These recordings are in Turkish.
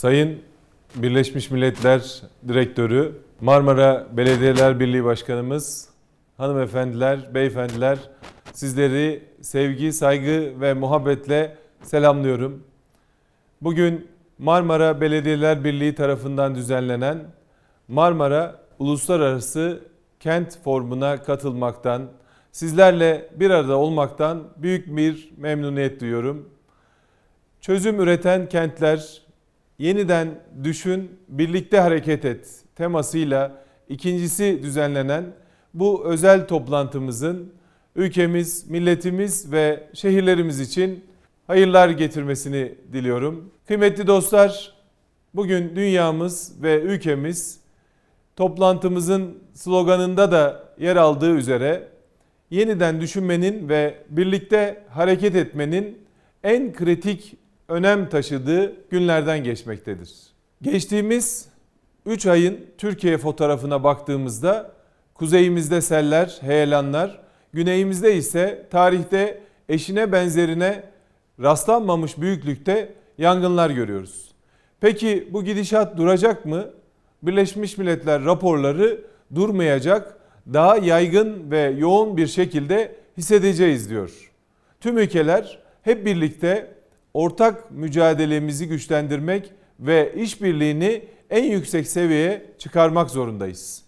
Sayın Birleşmiş Milletler Direktörü, Marmara Belediyeler Birliği Başkanımız, hanımefendiler, beyefendiler, sizleri sevgi, saygı ve muhabbetle selamlıyorum. Bugün Marmara Belediyeler Birliği tarafından düzenlenen Marmara Uluslararası Kent Forumu'na katılmaktan, sizlerle bir arada olmaktan büyük bir memnuniyet duyuyorum. Çözüm üreten kentler, yeniden düşün, birlikte hareket et temasıyla ikincisi düzenlenen bu özel toplantımızın ülkemiz, milletimiz ve şehirlerimiz için hayırlar getirmesini diliyorum. Kıymetli dostlar, bugün dünyamız ve ülkemiz toplantımızın sloganında da yer aldığı üzere yeniden düşünmenin ve birlikte hareket etmenin en kritik önem taşıdığı günlerden geçmektedir. Geçtiğimiz 3 ayın Türkiye fotoğrafına baktığımızda kuzeyimizde seller, heyelanlar, güneyimizde ise tarihte eşine benzerine rastlanmamış büyüklükte yangınlar görüyoruz. Peki bu gidişat duracak mı? Birleşmiş Milletler raporları durmayacak, daha yaygın ve yoğun bir şekilde hissedeceğiz diyor. Tüm ülkeler hep birlikte ortak mücadelemizi güçlendirmek ve işbirliğini en yüksek seviyeye çıkarmak zorundayız.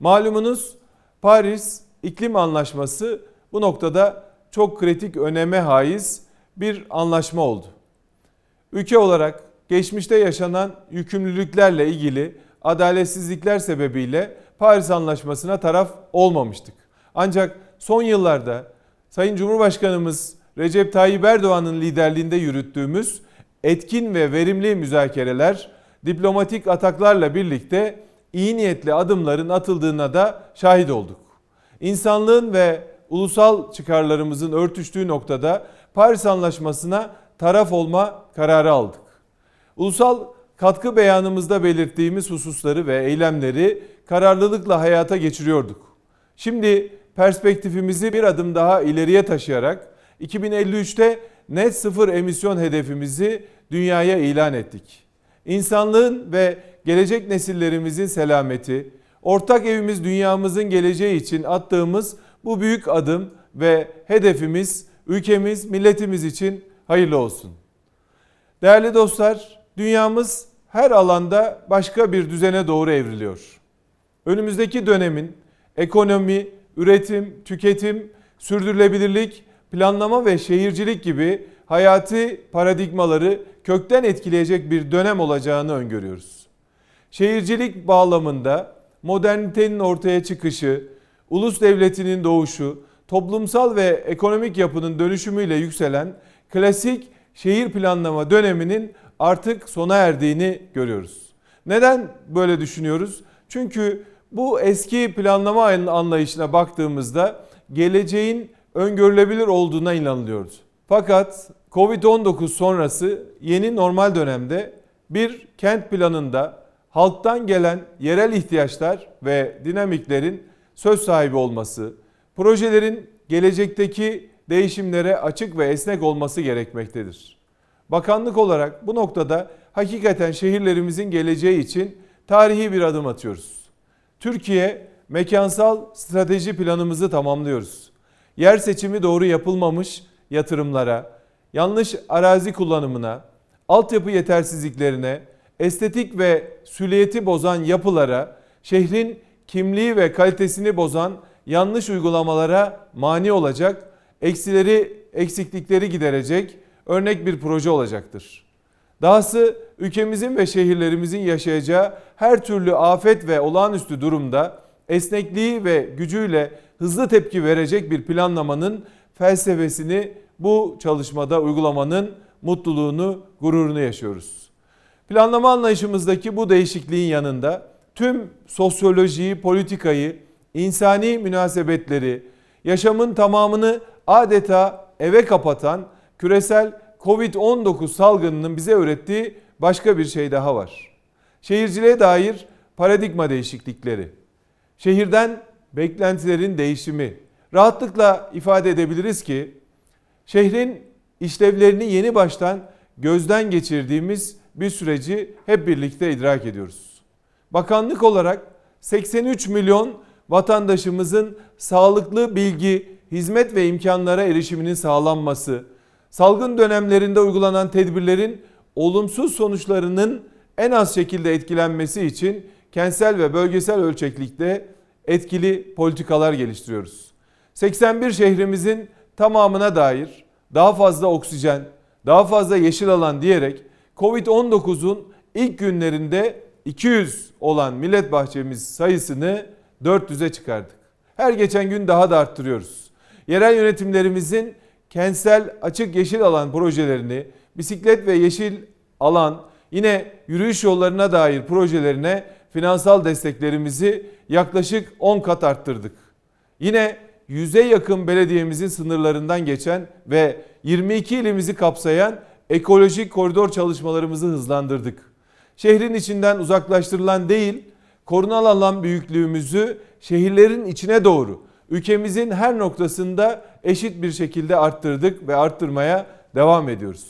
Malumunuz Paris İklim Anlaşması bu noktada çok kritik öneme haiz bir anlaşma oldu. Ülke olarak geçmişte yaşanan yükümlülüklerle ilgili adaletsizlikler sebebiyle Paris Anlaşması'na taraf olmamıştık. Ancak son yıllarda Sayın Cumhurbaşkanımız Recep Tayyip Erdoğan'ın liderliğinde yürüttüğümüz etkin ve verimli müzakereler, diplomatik ataklarla birlikte iyi niyetli adımların atıldığına da şahit olduk. İnsanlığın ve ulusal çıkarlarımızın örtüştüğü noktada Paris Anlaşması'na taraf olma kararı aldık. Ulusal katkı beyanımızda belirttiğimiz hususları ve eylemleri kararlılıkla hayata geçiriyorduk. Şimdi perspektifimizi bir adım daha ileriye taşıyarak 2053'te net sıfır emisyon hedefimizi dünyaya ilan ettik. İnsanlığın ve gelecek nesillerimizin selameti, ortak evimiz dünyamızın geleceği için attığımız bu büyük adım ve hedefimiz ülkemiz, milletimiz için hayırlı olsun. Değerli dostlar, dünyamız her alanda başka bir düzene doğru evriliyor. Önümüzdeki dönemin ekonomi, üretim, tüketim, sürdürülebilirlik, planlama ve şehircilik gibi hayati paradigmaları kökten etkileyecek bir dönem olacağını öngörüyoruz. Şehircilik bağlamında modernitenin ortaya çıkışı, ulus devletinin doğuşu, toplumsal ve ekonomik yapının dönüşümüyle yükselen klasik şehir planlama döneminin artık sona erdiğini görüyoruz. Neden böyle düşünüyoruz? Çünkü bu eski planlama anlayışına baktığımızda geleceğin öngörülebilir olduğuna inanılıyoruz. Fakat Covid-19 sonrası yeni normal dönemde bir kent planında halktan gelen yerel ihtiyaçlar ve dinamiklerin söz sahibi olması, projelerin gelecekteki değişimlere açık ve esnek olması gerekmektedir. Bakanlık olarak bu noktada hakikaten şehirlerimizin geleceği için tarihi bir adım atıyoruz. Türkiye mekansal strateji planımızı tamamlıyoruz. Yer seçimi doğru yapılmamış yatırımlara, yanlış arazi kullanımına, altyapı yetersizliklerine, estetik ve süliyeti bozan yapılara, şehrin kimliği ve kalitesini bozan yanlış uygulamalara mani olacak, eksileri, eksiklikleri giderecek örnek bir proje olacaktır. Dahası ülkemizin ve şehirlerimizin yaşayacağı her türlü afet ve olağanüstü durumda esnekliği ve gücüyle hızlı tepki verecek bir planlamanın felsefesini bu çalışmada uygulamanın mutluluğunu, gururunu yaşıyoruz. Planlama anlayışımızdaki bu değişikliğin yanında tüm sosyolojiyi, politikayı, insani münasebetleri, yaşamın tamamını adeta eve kapatan küresel Covid-19 salgınının bize öğrettiği başka bir şey daha var. Şehirciliğe dair paradigma değişiklikleri. Şehirden beklentilerin değişimi. Rahatlıkla ifade edebiliriz ki şehrin işlevlerini yeni baştan gözden geçirdiğimiz bir süreci hep birlikte idrak ediyoruz. Bakanlık olarak 83 milyon vatandaşımızın sağlıklı bilgi, hizmet ve imkanlara erişiminin sağlanması, salgın dönemlerinde uygulanan tedbirlerin olumsuz sonuçlarının en az şekilde etkilenmesi için kentsel ve bölgesel ölçeklikte etkili politikalar geliştiriyoruz. 81 şehrimizin tamamına dair daha fazla oksijen, daha fazla yeşil alan diyerek Covid-19'un ilk günlerinde 200 olan millet bahçemiz sayısını 400'e çıkardık. Her geçen gün daha da arttırıyoruz. Yerel yönetimlerimizin kentsel açık yeşil alan projelerini, bisiklet ve yeşil alan, yine yürüyüş yollarına dair projelerine finansal desteklerimizi yaklaşık 10 kat arttırdık. Yine 100'e yakın belediyemizin sınırlarından geçen ve 22 ilimizi kapsayan ekolojik koridor çalışmalarımızı hızlandırdık. Şehrin içinden uzaklaştırılan değil, korunan alan büyüklüğümüzü şehirlerin içine doğru ülkemizin her noktasında eşit bir şekilde arttırdık ve arttırmaya devam ediyoruz.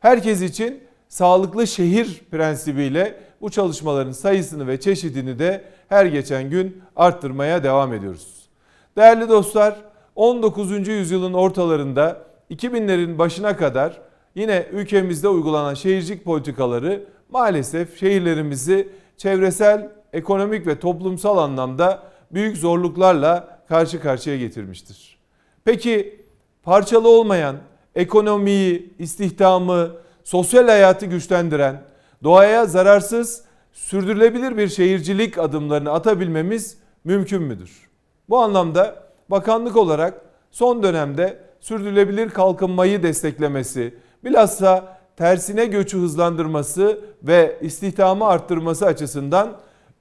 Herkes için sağlıklı şehir prensibiyle bu çalışmaların sayısını ve çeşidini de her geçen gün arttırmaya devam ediyoruz. Değerli dostlar, 19. yüzyılın ortalarında 2000'lerin başına kadar yine ülkemizde uygulanan şehircilik politikaları maalesef şehirlerimizi çevresel, ekonomik ve toplumsal anlamda büyük zorluklarla karşı karşıya getirmiştir. Peki parçalı olmayan, ekonomiyi, istihdamı, sosyal hayatı güçlendiren, doğaya zararsız, sürdürülebilir bir şehircilik adımlarını atabilmemiz mümkün müdür? Bu anlamda bakanlık olarak son dönemde sürdürülebilir kalkınmayı desteklemesi, bilhassa tersine göçü hızlandırması ve istihdamı arttırması açısından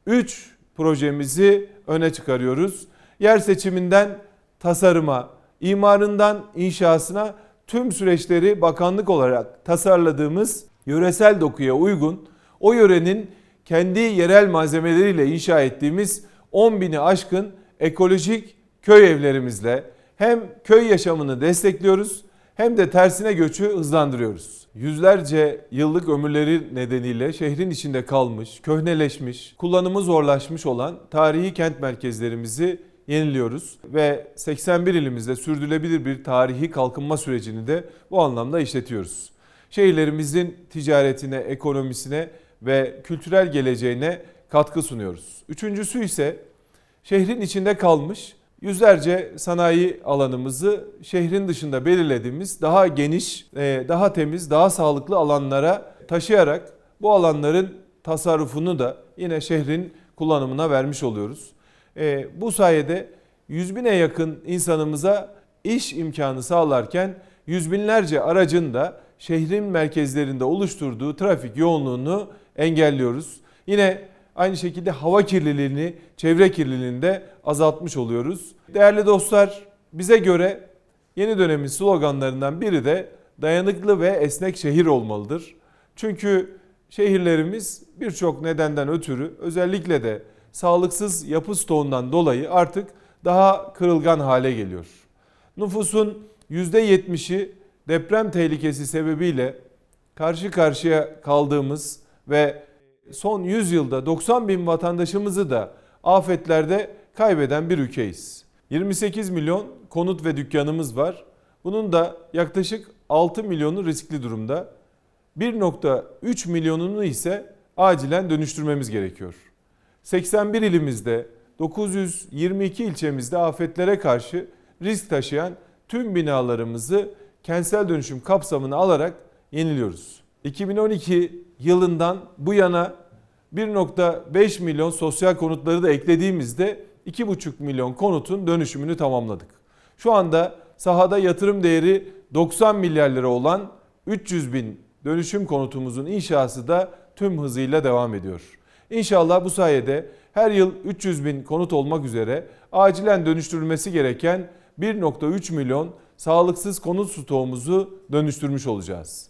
3 projemizi öne çıkarıyoruz. Yer seçiminden tasarıma, imarından inşasına tüm süreçleri bakanlık olarak tasarladığımız yöresel dokuya uygun o yörenin kendi yerel malzemeleriyle inşa ettiğimiz 10 bini aşkın ekolojik köy evlerimizle hem köy yaşamını destekliyoruz hem de tersine göçü hızlandırıyoruz. Yüzlerce yıllık ömürleri nedeniyle şehrin içinde kalmış, köhneleşmiş, kullanımı zorlaşmış olan tarihi kent merkezlerimizi yeniliyoruz ve 81 ilimizde sürdürülebilir bir tarihi kalkınma sürecini de bu anlamda işletiyoruz. Şehirlerimizin ticaretine, ekonomisine ve kültürel geleceğine katkı sunuyoruz. Üçüncüsü ise şehrin içinde kalmış yüzlerce sanayi alanımızı şehrin dışında belirlediğimiz daha geniş, e, daha temiz, daha sağlıklı alanlara taşıyarak bu alanların tasarrufunu da yine şehrin kullanımına vermiş oluyoruz. E, bu sayede yüz bine yakın insanımıza iş imkanı sağlarken yüz binlerce aracın da şehrin merkezlerinde oluşturduğu trafik yoğunluğunu engelliyoruz. Yine aynı şekilde hava kirliliğini, çevre kirliliğini de azaltmış oluyoruz. Değerli dostlar, bize göre yeni dönemin sloganlarından biri de dayanıklı ve esnek şehir olmalıdır. Çünkü şehirlerimiz birçok nedenden ötürü özellikle de sağlıksız yapı stoğundan dolayı artık daha kırılgan hale geliyor. Nüfusun %70'i deprem tehlikesi sebebiyle karşı karşıya kaldığımız ve son 100 yılda 90 bin vatandaşımızı da afetlerde kaybeden bir ülkeyiz. 28 milyon konut ve dükkanımız var. Bunun da yaklaşık 6 milyonu riskli durumda. 1.3 milyonunu ise acilen dönüştürmemiz gerekiyor. 81 ilimizde 922 ilçemizde afetlere karşı risk taşıyan tüm binalarımızı kentsel dönüşüm kapsamına alarak yeniliyoruz. 2012 yılından bu yana 1.5 milyon sosyal konutları da eklediğimizde 2,5 milyon konutun dönüşümünü tamamladık. Şu anda sahada yatırım değeri 90 milyar lira olan 300 bin dönüşüm konutumuzun inşası da tüm hızıyla devam ediyor. İnşallah bu sayede her yıl 300 bin konut olmak üzere acilen dönüştürülmesi gereken 1.3 milyon sağlıksız konut stoğumuzu dönüştürmüş olacağız.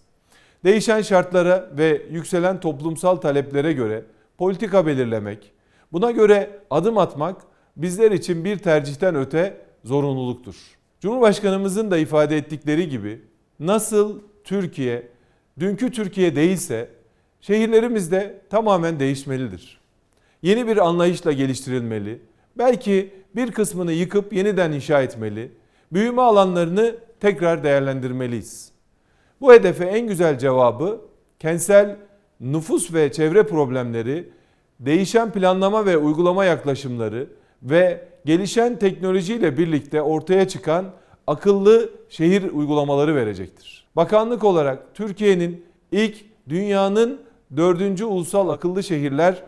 Değişen şartlara ve yükselen toplumsal taleplere göre politika belirlemek, buna göre adım atmak bizler için bir tercihten öte zorunluluktur. Cumhurbaşkanımızın da ifade ettikleri gibi nasıl Türkiye dünkü Türkiye değilse Şehirlerimiz de tamamen değişmelidir. Yeni bir anlayışla geliştirilmeli. Belki bir kısmını yıkıp yeniden inşa etmeli. Büyüme alanlarını tekrar değerlendirmeliyiz. Bu hedefe en güzel cevabı kentsel nüfus ve çevre problemleri, değişen planlama ve uygulama yaklaşımları ve gelişen teknolojiyle birlikte ortaya çıkan akıllı şehir uygulamaları verecektir. Bakanlık olarak Türkiye'nin ilk dünyanın dördüncü ulusal akıllı şehirler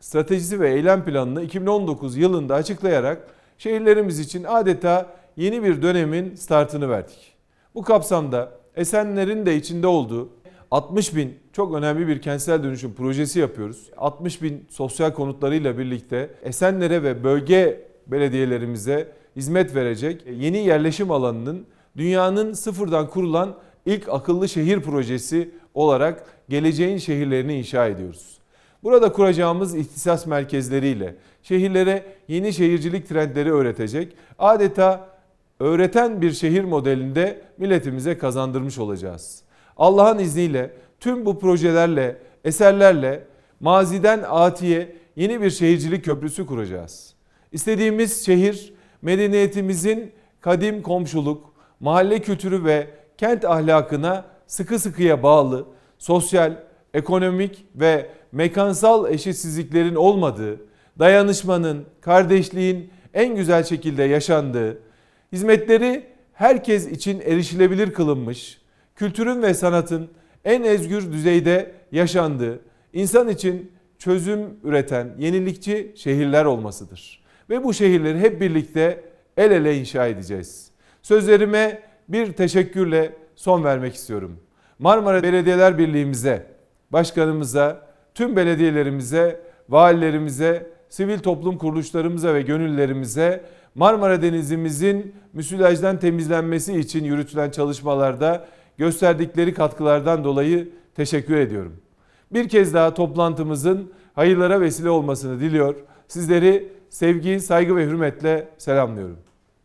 stratejisi ve eylem planını 2019 yılında açıklayarak şehirlerimiz için adeta yeni bir dönemin startını verdik. Bu kapsamda Esenler'in de içinde olduğu 60 bin çok önemli bir kentsel dönüşüm projesi yapıyoruz. 60 bin sosyal konutlarıyla birlikte Esenler'e ve bölge belediyelerimize hizmet verecek yeni yerleşim alanının dünyanın sıfırdan kurulan ilk akıllı şehir projesi olarak geleceğin şehirlerini inşa ediyoruz. Burada kuracağımız ihtisas merkezleriyle şehirlere yeni şehircilik trendleri öğretecek, adeta öğreten bir şehir modelinde milletimize kazandırmış olacağız. Allah'ın izniyle tüm bu projelerle, eserlerle maziden atiye yeni bir şehircilik köprüsü kuracağız. İstediğimiz şehir medeniyetimizin kadim komşuluk, mahalle kültürü ve kent ahlakına sıkı sıkıya bağlı, sosyal, ekonomik ve mekansal eşitsizliklerin olmadığı, dayanışmanın, kardeşliğin en güzel şekilde yaşandığı, hizmetleri herkes için erişilebilir kılınmış, kültürün ve sanatın en özgür düzeyde yaşandığı, insan için çözüm üreten yenilikçi şehirler olmasıdır. Ve bu şehirleri hep birlikte el ele inşa edeceğiz. Sözlerime bir teşekkürle son vermek istiyorum. Marmara Belediyeler Birliği'mize, başkanımıza, tüm belediyelerimize, valilerimize, sivil toplum kuruluşlarımıza ve gönüllerimize Marmara Denizimizin müsilajdan temizlenmesi için yürütülen çalışmalarda gösterdikleri katkılardan dolayı teşekkür ediyorum. Bir kez daha toplantımızın hayırlara vesile olmasını diliyor. Sizleri sevgi, saygı ve hürmetle selamlıyorum.